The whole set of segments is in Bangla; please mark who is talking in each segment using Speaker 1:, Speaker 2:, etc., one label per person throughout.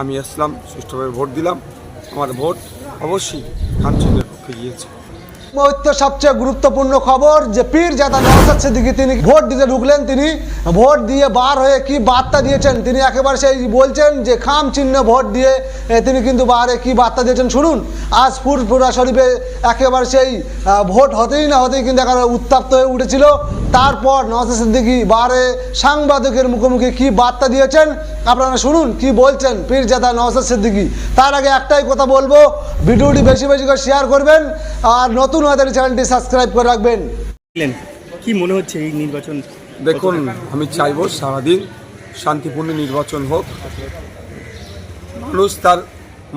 Speaker 1: আমি আসলাম সুষ্ঠুভাবে ভোট দিলাম। আমার ভোট অবশ্যই খামচিনের পক্ষে গিয়েছে।
Speaker 2: মুহূর্তে সবচেয়ে গুরুত্বপূর্ণ খবর যে পীর জাদা নওসাদ সিদ্দিকী, তিনি ভোট দিতে ঢুকলেন, তিনি ভোট দিয়ে বার হয়ে কি বার্তা দিয়েছেন, তিনি একেবারে সেই বলছেন যে খাম চিহ্ন ভোট দিয়ে তিনি কিন্তু বারে কি বার্তা দিয়েছেন। শুনুন, আজ ফুরফুরা শরীফে একেবারে সেই ভোট হতেই না হতেই কিন্তু একেবারে উত্তপ্ত হয়ে উঠেছিল। তারপর নওসাদ সিদ্দিকী বারে সাংবাদিকের মুখোমুখি কি বার্তা দিয়েছেন? আপনারা শুনুন, কি বলছেন পীর জাদা নওসাদ সিদ্দিকী? তার আগে একটাই কথা বলব, ভিডিওটি বেশি বেশি করে শেয়ার করবেন। আর নতুন হয়ে থাকলে চ্যানেলটি সাবস্ক্রাইব করে রাখবেন।
Speaker 3: কি মনে হচ্ছে এই নির্বাচন
Speaker 1: দেখুন আমি চাইব সারাদিন শান্তিপূর্ণ নির্বাচন হোক। মানুষ তার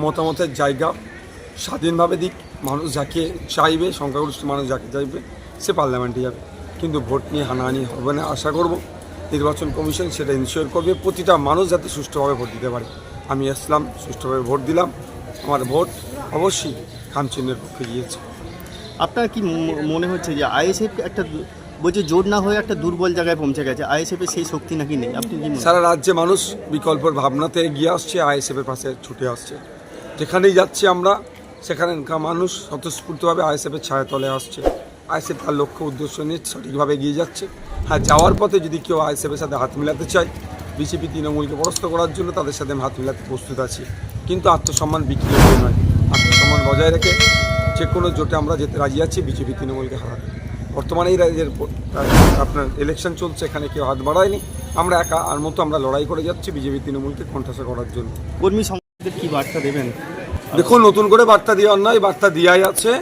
Speaker 1: মতামতের জায়গা স্বাধীনভাবে দিক। মানুষ যাকে চাইবে সংখ্যাগরিষ্ঠ মানুষ যাকে চাইবে সে পার্লামেন্টে যাবে। কিন্তু ভোট নিয়ে হানাহানি হবে না আশা করব। নির্বাচন কমিশন সেটা ইনশিওর করবে। প্রতিটা মানুষ যাতে সুষ্ঠুভাবে ভোট দিতে পারে। আমি আসলাম সুষ্ঠুভাবে ভোট দিলাম। আমার ভোট অবশ্যই খামচিহ্নের পক্ষে গিয়েছে।
Speaker 3: আপনার কি মনে হচ্ছে যে আইএসএফ একটা বলছে জোর না হয়ে একটা দুর্বল জায়গায় পৌঁছে গেছে, আইএসএফ এর সেই শক্তি নাকি নেই? আপনি কি
Speaker 1: সারা রাজ্যে মানুষ বিকল্পের ভাবনাতে এগিয়ে আসছে আইএসএফের পাশে ছুটে আসছে। যেখানেই যাচ্ছি আমরা সেখানকার মানুষ স্বতঃস্ফূর্তভাবে আইএসএফের ছায়াতলে আসছে। আইএসএফ তার লক্ষ্য, উদ্দেশ্য নিয়ে সঠিকভাবে এগিয়ে যাচ্ছে। হ্যাঁ যাওয়ার পথে যদি কেউ আইএসএফের সাথে হাত মিলাতে চায় বিজেপি তৃণমূলকে পরাস্ত করার জন্য তাদের সাথে আমি হাত মিলাতে প্রস্তুত আছি। কিন্তু আত্মসম্মান বিক্রি নয়। আত্মসম্মান বজায় রেখে যে কোনো জোটে আমরা যেতে রাজি আছি বিজেপি তৃণমূলকে হারাতে বর্তমানে এই রাজ্যের আপনার ইলেকশন চলছে এখানে কেউ হাত বাড়ায়নি। আমরা একা আর মতো আমরা লড়াই করে যাচ্ছি বিজেপি তৃণমূলকে কণ্ঠাসা করার জন্য।
Speaker 3: কর্মী সংগঠনদের কি বার্তা দেবেন?
Speaker 1: দেখুন নতুন করে বার্তা দেওয়ার নয় বার্তা দেওয়াই আছে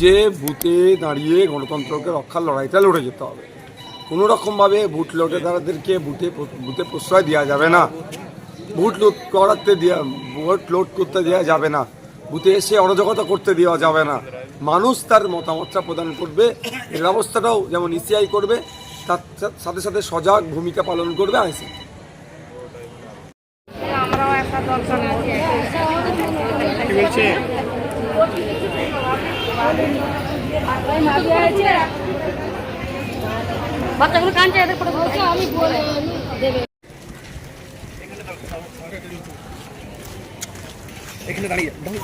Speaker 1: যে বুথে দাঁড়িয়ে গণতন্ত্রকে রক্ষার লড়াইটা লড়ে যেতে হবে। কোনো রকমভাবে বুথ লোটেদারদেরকে বুথে বুথে প্রশ্রয় দেওয়া যাবে না। বুথ লোড করাতে দেওয়া ভোট লোড করতে দেওয়া যাবে না। বুথে এসে অরাজকতা করতে দেওয়া যাবে না। মানুষ তার মতামতটা প্রদান করবে এর ব্যবস্থাটাও যেমন ইসিআই করবে তার সাথে সাথে সজাগ ভূমিকা পালন করবে আইসি
Speaker 4: আমরাও একটা দর্শন করি
Speaker 3: কি বলছে?
Speaker 4: বাচ্চাগুলো কাঁদছে এদের করে আমি বলে দেবে।
Speaker 3: 哎，看那哪里？哪里？